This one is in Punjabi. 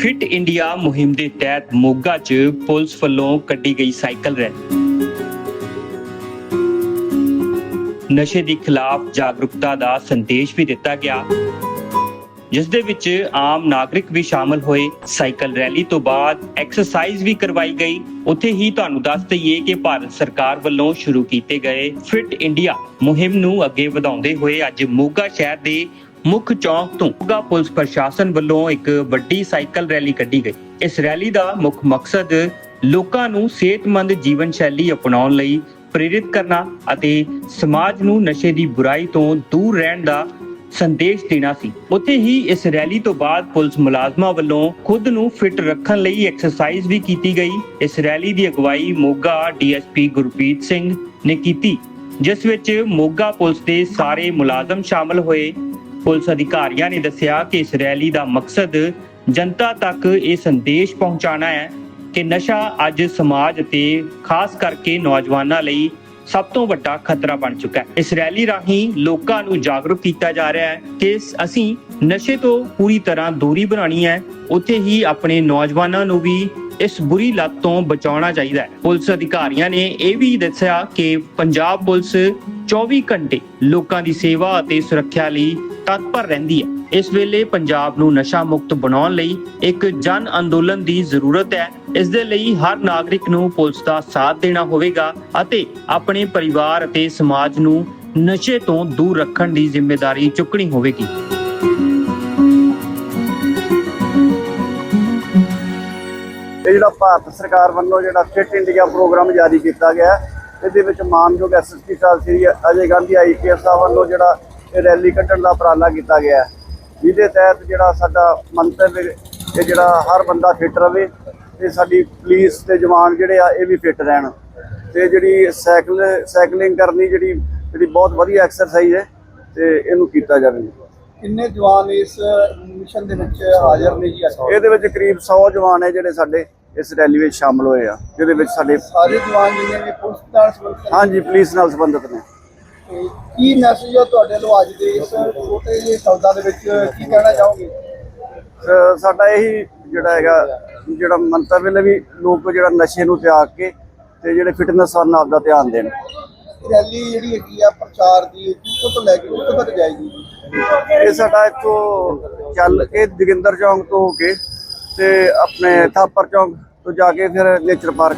ਫਿਟ ਇੰਡੀਆ ਮੁਹਿੰਮ ਦੇ ਤਹਿਤ ਮੋਗਾ 'ਚ ਪੁਲਿਸ ਵੱਲੋਂ ਕੱਢੀ ਗਈ ਸਾਈਕਲ ਰੈਲੀ। ਨਸ਼ੇ ਦੇ ਖਿਲਾਫ ਜਾਗਰੂਕਤਾ ਦਾ ਸੰਦੇਸ਼ ਵੀ ਦਿੱਤਾ ਗਿਆ। ਜਿਸ ਦੇ ਵਿੱਚ ਆਮ ਨਾਗਰਿਕ ਵੀ ਸ਼ਾਮਲ ਹੋਏ। ਸਾਈਕਲ ਰੈਲੀ ਤੋਂ ਬਾਅਦ ਐਕਸਰਸਾਈਜ਼ ਵੀ ਕਰਵਾਈ ਗਈ। ਉੱਥੇ ਹੀ ਤੁਹਾਨੂੰ ਦੱਸ ਦਈਏ ਕਿ ਭਾਰਤ ਸਰਕਾਰ ਵੱਲੋਂ ਸ਼ੁਰੂ ਕੀਤੇ ਗਏ ਫਿਟ ਇੰਡੀਆ ਮੁਹਿੰਮ ਨੂੰ ਅੱਗੇ ਵਧਾਉਂਦੇ ਹੋਏ ਅੱਜ ਮੋਗਾ ਸ਼ਹਿਰ ਦੇ ਮੁੱਖ ਚੌਂਕ ਤੋਂ ਮੋਗਾ ਪੁਲਿਸ ਪ੍ਰਸ਼ਾਸਨ ਵੱਲੋਂ ਇੱਕ ਵੱਡੀ ਸਾਈਕਲ ਰੈਲੀ ਕੱਢੀ ਗਈ। ਇਸ ਰੈਲੀ ਦਾ ਮੁੱਖ ਮਕਸਦ ਲੋਕਾਂ ਨੂੰ ਸਿਹਤਮੰਦ ਜੀਵਨ ਸ਼ੈਲੀ ਅਪਣਾਉਣ ਲਈ ਪ੍ਰੇਰਿਤ ਕਰਨਾ ਅਤੇ ਸਮਾਜ ਨੂੰ ਨਸ਼ੇ ਦੀ ਬੁਰਾਈ ਤੋਂ ਦੂਰ ਰਹਿਣ ਦਾ ਸੰਦੇਸ਼ ਦੇਣਾ ਸੀ। ਉੱਥੇ ਹੀ ਇਸ ਰੈਲੀ ਤੋਂ ਬਾਅਦ ਪੁਲਿਸ ਮੁਲਾਜ਼ਮਾਂ ਵੱਲੋਂ ਖੁਦ ਨੂੰ ਫਿਟ ਰੱਖਣ ਲਈ ਐਕਸਰਸਾਈਜ਼ ਵੀ ਕੀਤੀ ਗਈ। ਇਸ ਰੈਲੀ ਦੀ ਅਗਵਾਈ ਮੋਗਾ ਡੀਐਸਪੀ ਗੁਰਪ੍ਰੀਤ ਸਿੰਘ ਨੇ ਕੀਤੀ, ਜਿਸ ਵਿੱਚ ਮੋਗਾ ਪੁਲਿਸ ਦੇ ਸਾਰੇ ਮੁਲਾਜ਼ਮ ਸ਼ਾਮਲ ਹੋਏ। ਪੁਲਿਸ ਅਧਿਕਾਰੀਆਂ ਨੇ ਦੱਸਿਆ ਕਿ ਇਸ ਰੈਲੀ ਦਾ ਮਕਸਦ ਜਨਤਾ ਤੱਕ ਇਹ ਸੰਦੇਸ਼ ਪਹੁੰਚਾਉਣਾ ਹੈ ਕਿ ਨਸ਼ਾ ਅੱਜ ਸਮਾਜ ਅਤੇ ਖਾਸ ਕਰਕੇ ਨੌਜਵਾਨਾਂ ਲਈ ਸਭ ਤੋਂ ਵੱਡਾ ਖਤਰਾ ਬਣ ਚੁੱਕਾ ਹੈ। ਇਸ ਰੈਲੀ ਰਾਹੀਂ ਲੋਕਾਂ ਨੂੰ ਜਾਗਰੂਕ ਕੀਤਾ ਜਾ ਰਿਹਾ ਹੈ ਕਿ ਅਸੀਂ ਨਸ਼ੇ ਤੋਂ ਪੂਰੀ ਤਰ੍ਹਾਂ ਦੂਰੀ ਬਣਾਉਣੀ ਹੈ। ਉੱਥੇ ਹੀ ਆਪਣੇ ਨੌਜਵਾਨਾਂ ਨੂੰ ਵੀ ਇਸ ਬੁਰੀ ਲੱਤ ਤੋਂ ਬਚਾਉਣਾ ਚਾਹੀਦਾ ਹੈ। ਪੁਲਿਸ ਅਧਿਕਾਰੀਆਂ ਨੇ ਇਹ ਵੀ ਦੱਸਿਆ ਕਿ ਪੰਜਾਬ ਪੁਲਿਸ 24 ਘੰਟੇ ਲੋਕਾਂ ਦੀ ਸੇਵਾ ਅਤੇ ਸੁਰੱਖਿਆ ਲਈ ਤਤਪਰ ਰਹਿੰਦੀ ਹੈ। ਇਸ ਵੇਲੇ ਪੰਜਾਬ ਨੂੰ ਨਸ਼ਾ ਮੁਕਤ ਬਣਾਉਣ ਲਈ ਇੱਕ ਜਨ ਅੰਦੋਲਨ ਦੀ ਜ਼ਰੂਰਤ ਹੈ। ਇਸ ਦੇ ਲਈ ਹਰ ਨਾਗਰਿਕ ਨੂੰ ਪੁਲਿਸ ਦਾ ਸਾਥ ਦੇਣਾ ਹੋਵੇਗਾ ਅਤੇ ਆਪਣੇ ਪਰਿਵਾਰ ਅਤੇ ਸਮਾਜ ਨੂੰ ਨਸ਼ੇ ਤੋਂ ਦੂਰ ਰੱਖਣ ਦੀ ਜ਼ਿੰਮੇਵਾਰੀ ਚੁੱਕਣੀ ਹੋਵੇਗੀ। ਇਹ ਜਿਹੜਾ ਭਾਰਤ ਸਰਕਾਰ ਵੱਲੋਂ ਜਿਹੜਾ ਫਿਟ ਇੰਡੀਆ ਪ੍ਰੋਗਰਾਮ ਜਾਰੀ ਕੀਤਾ ਗਿਆ ਹੈ, ਇਹਦੇ ਵਿੱਚ ਮਾਨਯੋਗ ਐਸਐਸਪੀ ਸਾਹਿਬ ਸ੍ਰੀ ਅਜੇ ਗਾਂਧੀ ਆਈਪੀਐਸ ਸਾਹਿਬ ਵੱਲੋਂ ਜਿਹੜਾ ਇਹ ਰੈਲੀ ਕੱਢਣ ਦਾ ਉਪਰਾਲਾ ਕੀਤਾ ਗਿਆ। ਹੈ, ਜਿਹਦੇ ਤਹਿਤ ਜਿਹੜਾ ਸਾਡਾ ਮੰਤਵ ਇਹ ਜਿਹੜਾ ਹਰ ਬੰਦਾ ਫਿਟ ਰਵੇ ਤੇ ਸਾਡੀ ਪੁਲਿਸ ਤੇ ਜਵਾਨ ਜਿਹੜੇ ਆ ਇਹ ਵੀ ਫਿਟ ਰਹਿਣ। ਤੇ ਜਿਹੜੀ ਸਾਈਕਲ ਸਾਈਕਲਿੰਗ ਕਰਨੀ ਜਿਹੜੀ ਜਿਹੜੀ ਬਹੁਤ ਵਧੀਆ ਐਕਸਰਸਾਈਜ਼ ਹੈ ਤੇ ਇਹਨੂੰ ਕੀਤਾ ਜਾਵੇ। ਕਿੰਨੇ ਜਵਾਨ ਇਸ ਮਿਸ਼ਨ ਦੇ ਵਿੱਚ ਹਾਜ਼ਰ ਨੇ ਜੀ ਇਹਦੇ ਵਿੱਚ ਕਰੀਬ 100 ਜਵਾਨ ਹੈ ਜਿਹੜੇ ਸਾਡੇ ਇਸ ਰੈਲੀ ਵਿੱਚ ਸ਼ਾਮਲ ਹੋਏ ਆ ਜਿਹਦੇ ਵਿੱਚ ਸਾਡੇ ਸਾਰੇ ਜਵਾਨ ਵੀ ਪੁਲਿਸ ਨਾਲ ਸੰਬੰਧਿਤ ਹਾਂਜੀ ਪੁਲਿਸ ਨਾਲ ਸੰਬੰਧਿਤ ਨੇ। ਕੀ ਮੈਸੇਜ ਹੈ ਤੁਹਾਡੇ ਵੱਲੋਂ ਅੱਜ ਦੇ ਇਸ ਛੋਟੇ ਜਿਹੇ ਸ਼ਬਦਾਂ ਦੇ ਵਿੱਚ? ਕੀ ਕਹਿਣਾ ਚਾਹੋਗੇ? ਸਾਡਾ ਇਹੀ ਜਿਹੜਾ ਹੈਗਾ ਜਿਹੜਾ ਮੰਤਵ ਹੈ ਵੀ ਲੋਕ ਜਿਹੜਾ ਨਸ਼ੇ ਨੂੰ ਤਿਆਗ ਕੇ ਤੇ ਜਿਹੜੇ ਫਿਟਨੈਸ ਵੱਲ ਆਪਦਾ ਧਿਆਨ ਦੇਣ। ਰੈਲੀ ਜਿਹੜੀ ਹੈਗੀ ਆ ਪ੍ਰਚਾਰ ਦੀ ਕਿੱਥੋਂ ਤੋਂ ਲੈ ਕੇ ਕਿੱਥੋਂ ਤੱਕ ਜਾਏਗੀ? ਇਹ ਸਾਡਾ ਇੱਥੋਂ ਚੱਲ ਕੇ ਜੋਗਿੰਦਰ ਚੌਂਕ ਤੋਂ ਹੋ ਕੇ ਤੇ ਆਪਣੇ ਥਾਪਰ ਚੌਂਕ ਤੋਂ ਜਾ ਕੇ ਫਿਰ ਨੇਚਰ ਪਾਰਕ